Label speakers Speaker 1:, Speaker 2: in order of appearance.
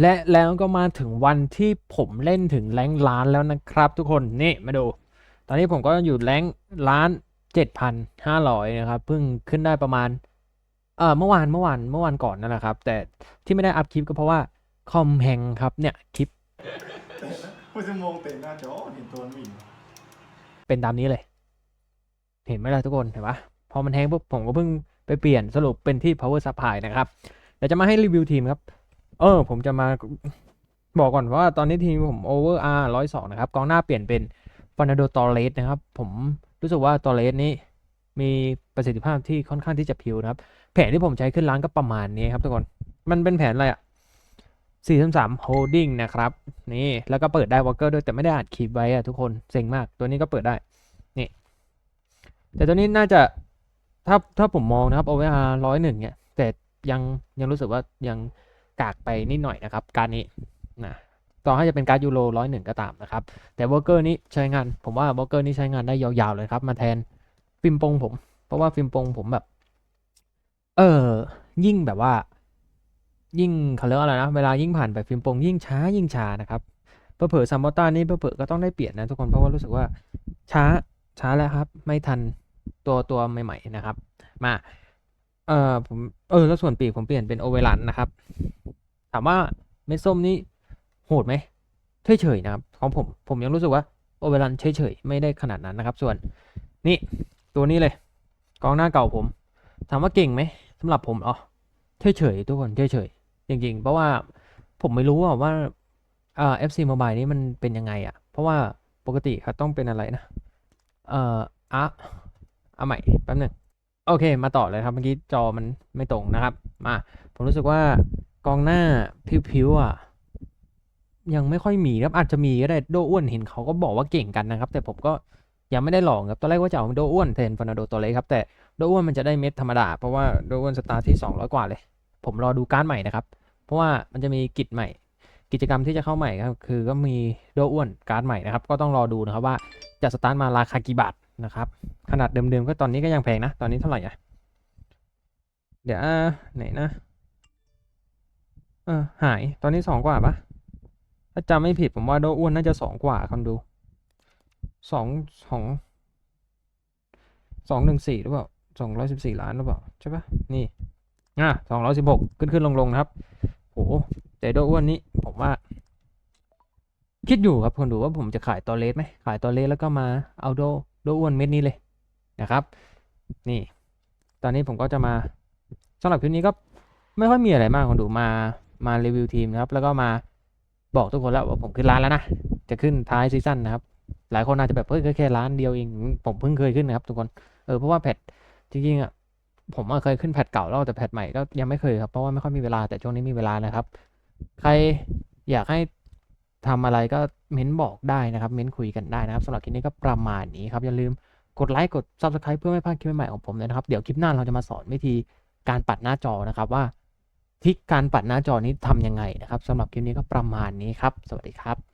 Speaker 1: และแล้วก็มาถึงวันที่ผมเล่นถึงแรงค์ล้านแล้วนะครับทุกคนนี่มาดู ตอนนี้ผมก็อยู่แรงค์ล้านเจ็ดพันห้าร้อยนะครับเพิ่งขึ้นได้ประมาณเออเมื่อวานเมื่อวานเมื่อวานก่อนนั่นแหละครับ แต่ที่ไม่ได้อัพคลิปก็เพราะว่าคอมแฮงครับเนี่ยคลิป
Speaker 2: ผู้จะมองเตะหน้าจอเห็นตัวมันวิ่ง
Speaker 1: เป็นตามนี้เลย เห็นไหมล่ะทุกคนเห็นปะพอมันแฮงปุ๊บผมก็เพิ่งไปเปลี่ยนสรุปเป็นที่ power supply นะครับเดี๋ยวจะมาให้รีวิวทีมครับ เออ ผมจะมาบอกก่อนว่าตอนนี้ทีมผม over r ร้อยสองนะครับ กองหน้าเปลี่ยนเป็นฟ e น a โดตอเรสนะครับ ผมรู้สึกว่าตอเรสนี้มีประสิทธิภาพที่ค่อนข้างที่จะพิวนะครับ แผนที่ผมใช้ขึ้นร้านก็ประมาณนี้ครับทุกคน มันเป็นแผนอะไรอะสี่สามสามโฮดดิ้งนะครับ นี่แล้วก็เปิดได้วอลเกอร์ด้วยแต่ไม่ได้อัดคลิปไว้อะทุกคนเซ็งมาก ตัวนี้ก็เปิดได้ นี่ แต่ตัวนี้น่าจะถ้าถ้าผมมองนะครับ OVR ร้อยหนึ่งเนี่ยแต่ยังยังรู้สึกว่ายัง กากไปนิดหน่อยนะครับ การนี้นะต่อให้จะเป็นการยูโรร้อยหนึ่งก็ตามนะครับ แต่วอลเกอร์นี้ใช้งาน ผมว่าวอลเกอร์นี้ใช้งานได้ยาวๆเลยครับ มาแทนฟิล์มปงผม เพราะว่าฟิล์มปงผมแบบ เออ ยิ่งแบบว่า ยิ่งเขาเรียกอะไรนะ เวลายิ่งผ่านไปฟิล์มปงยิ่งช้ายิ่งช้านะครับเผลอซัมมอต้านี่เผลอก็ต้องได้เปลี่ยนนะทุกคนเพราะว่ารู้สึกว่าช้าช้าแล้วครับ ไม่ทันตัวตัวใหม่ ๆ นะครับ มา เออผมเออแล้วส่วนปีกผมเปลี่ยนเป็นโอเวลันนะครับ ถามว่าเม็ดส้มนี่โหดไหมเฉยๆนะครับของผมผมยังรู้สึกว่าโอเวลันเฉยๆไม่ได้ขนาดนั้นนะครับ ส่วนนี่ตัวนี้เลยกองหน้าเก่าผม ถามว่าเก่งไหมสำหรับผมอ๋อเฉยๆทุกคนเฉยๆจริง ๆ เพราะว่าผมไม่รู้ว่าเอ่อ FC Mobile นี่มันเป็นยังไงอะเพราะว่าปกติเขาต้องเป็นอะไรนะ เอ่ออะเอาใหม่แป๊บหนึง โอเค มาต่อเลยครับ เมื่อกี้จอมันไม่ตรงนะครับ มา ผมรู้สึกว่ากองหน้าพิวๆอะ ยังไม่ค่อยมีครับอาจจะมีก็ได้โดอ้วนเห็นเขาก็บอกว่าเก่งกันนะครับ แต่ผมก็ยังไม่ได้ลองครับตอนแรกว่าจะเอาโดอ้วนแทนฟานาโดตัวเล็กครับแต่โดอ้วนมันจะได้เม็ดธรรมดา เพราะว่าโดอ้วนสตาร์ทที่ 200 กว่าเลย ผมรอดูการ์ดใหม่นะครับ เพราะว่ามันจะมีกิจใหม่ กิจกรรมที่จะเข้าใหม่ครับคือก็มีโดอ้วนการ์ดใหม่นะครับ ก็ต้องรอดูนะครับว่าจะสตาร์ทมาราคากี่บาทนะครับ ขนาดเดิมๆก็ตอนนี้ก็ยังแพงนะ ตอนนี้เท่าไหร่อะ เดี๋ยวไหนนะ เออหายตอนนี้สองกว่าปะถ้าจำไม่ผิดผมว่าโดอ้วนน่าจะสองกว่าคนดูสองสองสองหนึ่งสี่หรือเปล่าสองร้อยสิบสี่ล้านหรือเปล่าใช่ปะนี่อะสองร้อยสิบหกขึ้นขึ้นลงลงนะครับโหแต่โดอ้วนนี้ผมว่า คิดอยู่ครับคนดูว่าผมจะขายตัวเลสไหมขายตัวเลสแล้วก็มาเอาโดโดอ้วนเม็ดนี้เลย นะครับ นี่ ตอนนี้ผมก็จะมาสำหรับคลิปนี้ก็ไม่ค่อยมีอะไรมากคนดูมามารีวิวทีมนะครับ แล้วก็มาบอกทุกคนแล้วว่าผมขึ้นร้านแล้วนะ จะขึ้นท้ายซีซั่นนะครับ หลายคนอาจจะแบบเฮ้ยก็แค่ร้านเดียวเอง ผมเพิ่งเคยขึ้นนะครับทุกคน เออเพราะว่าแพทจริงๆอะผมเคยขึ้นแพทเก่าแล้วแต่แพทใหม่ก็ยังไม่เคยครับ เพราะว่าไม่ค่อยมีเวลาแต่ช่วงนี้มีเวลานะครับ ใครอยากให้ทำอะไรก็เม้นบอกได้นะครับ เม้นคุยกันได้นะครับสำหรับคลิปนี้ก็ประมาณนี้ครับอย่าลืม กดไลค์กด Subscribe เพื่อไม่พลาดคลิปใหม่ๆของผมเลยนะครับ เดี๋ยวคลิปหน้าเราจะมาสอนวิธีการปัดหน้าจอนะครับว่าทิกการปัดหน้าจอนี้ทำยังไงนะครับสำหรับคลิปนี้ก็ประมาณนี้ครับ สวัสดีครับ